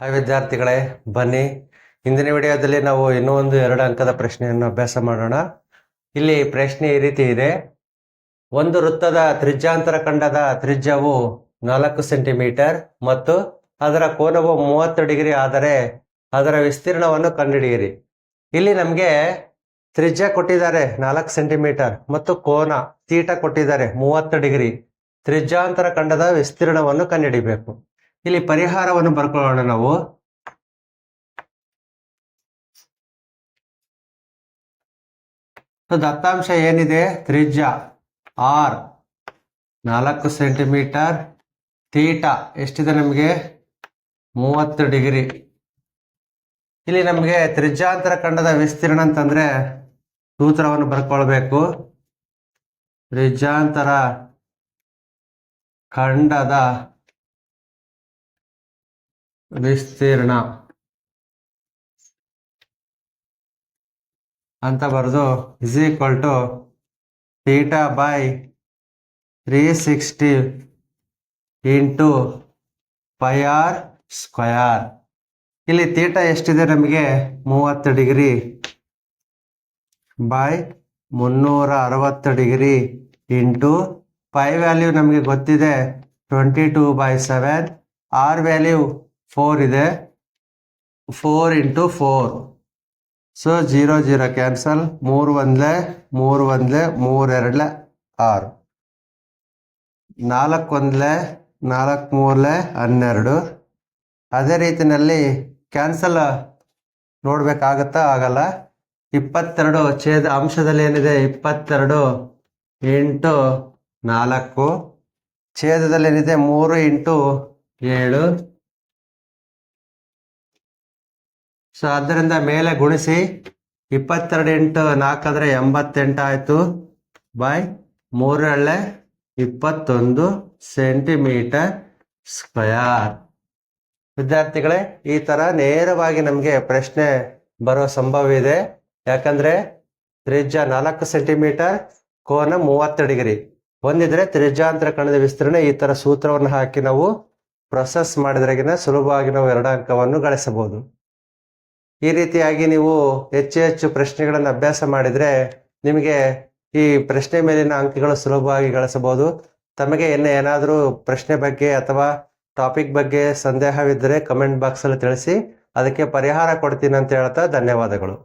Hi ವಿದ್ಯಾರ್ಥಿಗಳೇ, ಬನ್ನಿ. ಇಂದಿನ ವಿಡಿಯೋದಲ್ಲಿ ನಾವು ಇನ್ನೂ ಒಂದು ಎರಡು ಅಂಕದ ಪ್ರಶ್ನೆಯನ್ನು ಅಭ್ಯಾಸ ಮಾಡೋಣ. ಇಲ್ಲಿ ಪ್ರಶ್ನೆ ಈ ರೀತಿ ಇದೆ. ಒಂದು ವೃತ್ತದ ತ್ರಿಜ್ಯಾಂತರ ಖಂಡದ ತ್ರಿಜ್ಯವು ನಾಲ್ಕು ಸೆಂಟಿಮೀಟರ್ ಮತ್ತು ಅದರ ಕೋನವು ಮೂವತ್ತು ಡಿಗ್ರಿ ಆದರೆ ಅದರ ವಿಸ್ತೀರ್ಣವನ್ನು ಕಂಡುಹಿಡಿಯಿರಿ. ಇಲ್ಲಿ ನಮಗೆ ತ್ರಿಜ್ಯ ಕೊಟ್ಟಿದ್ದಾರೆ ನಾಲ್ಕು ಸೆಂಟಿಮೀಟರ್ ಮತ್ತು ಕೋನ ತೀಟ ಕೊಟ್ಟಿದ್ದಾರೆ ಮೂವತ್ತು ಡಿಗ್ರಿ. ತ್ರಿಜ್ಯಾಂತರ ಖಂಡದ ವಿಸ್ತೀರ್ಣವನ್ನು ಕಂಡುಹಿಡಿಬೇಕು. ಇಲ್ಲಿ ಪರಿಹಾರವನ್ನು ಬರ್ಕೊಳ್ಳೋಣ ನಾವು. ದತ್ತಾಂಶ ಏನಿದೆ? ತ್ರಿಜ್ಯ ಆರ್ ನಾಲ್ಕು ಸೆಂಟಿಮೀಟರ್. ತೀಟ ಎಷ್ಟಿದೆ ನಮಗೆ? ಮೂವತ್ತು ಡಿಗ್ರಿ. ಇಲ್ಲಿ ನಮಗೆ ತ್ರಿಜ್ಯಾಂತರ ಖಂಡದ ವಿಸ್ತೀರ್ಣ ಅಂತಂದ್ರೆ ಸೂತ್ರವನ್ನು ಬರ್ಕೊಳ್ಬೇಕು. ತ್ರಿಜ್ಯಾಂತರ ಖಂಡದ ವಿಸ್ತೀರ್ಣ ಅಂತ ಬರೆದು is equal to theta by three sixty into pi R square ಇಲ್ಲಿ ತೀಟ ಎಷ್ಟಿದೆ ನಮಗೆ? ಮೂವತ್ತು ಡಿಗ್ರಿ ಬೈ ಮುನ್ನೂರ ಅರವತ್ತು ಡಿಗ್ರಿ ಇಂಟು ಪೈ ವ್ಯಾಲ್ಯೂ ನಮಗೆ ಗೊತ್ತಿದೆ twenty two by seven R value four ಇದೆ. Four into four so zero zero cancel ಮೂರು ಒಂದ್ಲೆ ಮೂರು ಒಂದ್ಲೆ ಮೂರು ಎರಡ್ಲೆ ಆರು ನಾಲ್ಕು ಒಂದ್ಲೆ, ನಾಲ್ಕು ಮೂರ್ಲೆ, ಹನ್ನೆರಡು. ಅದೇ ರೀತಿಯಲ್ಲಿ ಕ್ಯಾನ್ಸಲ್ ನೋಡಬೇಕಾಗುತ್ತಾ ಆಗಲ್ಲ. ಇಪ್ಪತ್ತೆರಡು ಛೇದ ಅಂಶದಲ್ಲಿ ಏನಿದೆ? ಇಪ್ಪತ್ತೆರಡು ಇಂಟು ನಾಲ್ಕು. ಛೇದದಲ್ಲಿ ಏನಿದೆ? ಮೂರು ಇಂಟು ಏಳು. ಸೊ ಅದರಿಂದ ಮೇಲೆ ಗುಣಿಸಿ ಇಪ್ಪತ್ತೆರಡು ಎಂಟು ನಾಲ್ಕಾದ್ರೆ ಎಂಬತ್ತೆಂಟು ಆಯಿತು. ಬೈ ಮೂರಳ್ಳೆ ಇಪ್ಪತ್ತೊಂದು ಸೆಂಟಿಮೀಟರ್ ಸ್ಕ್ವಯರ್ ವಿದ್ಯಾರ್ಥಿಗಳೇ, ಈ ಥರ ನೇರವಾಗಿ ನಮಗೆ ಪ್ರಶ್ನೆ ಬರೋ ಸಂಭವ ಇದೆ. ಯಾಕಂದರೆ ತ್ರಿಜ್ಯ ನಾಲ್ಕು ಸೆಂಟಿಮೀಟರ್ ಕೋನ ಮೂವತ್ತು ಡಿಗ್ರಿ. ಒಂದಿದ್ರೆ ತ್ರಿಜ್ಯಾಂತರ ಕಣದ ವಿಸ್ತರಣೆ, ಈ ಥರ ಸೂತ್ರವನ್ನು ಹಾಕಿ ನಾವು ಪ್ರೊಸೆಸ್ ಮಾಡಿದ್ರಾಗಿನ ಸುಲಭವಾಗಿ ನಾವು ಎರಡು ಅಂಕವನ್ನು ಗಳಿಸಬಹುದು. ಈ ರೀತಿಯಾಗಿ ನೀವು ಹೆಚ್ಚು ಹೆಚ್ಚು ಪ್ರಶ್ನೆಗಳನ್ನು ಅಭ್ಯಾಸ ಮಾಡಿದರೆ ನಿಮಗೆ ಈ ಪ್ರಶ್ನೆ ಮೇಲಿನ ಅಂಕಗಳು ಸುಲಭವಾಗಿ ಗಳಿಸಬಹುದು. ತಮಗೆ ಇನ್ನು ಏನಾದರೂ ಪ್ರಶ್ನೆ ಬಗ್ಗೆ ಅಥವಾ ಟಾಪಿಕ್ ಬಗ್ಗೆ ಸಂದೇಹವಿದ್ದರೆ ಕಮೆಂಟ್ ಬಾಕ್ಸಲ್ಲಿ ತಿಳಿಸಿ, ಅದಕ್ಕೆ ಪರಿಹಾರ ಕೊಡ್ತೀನಿ ಅಂತ ಹೇಳ್ತಾ ಧನ್ಯವಾದಗಳು.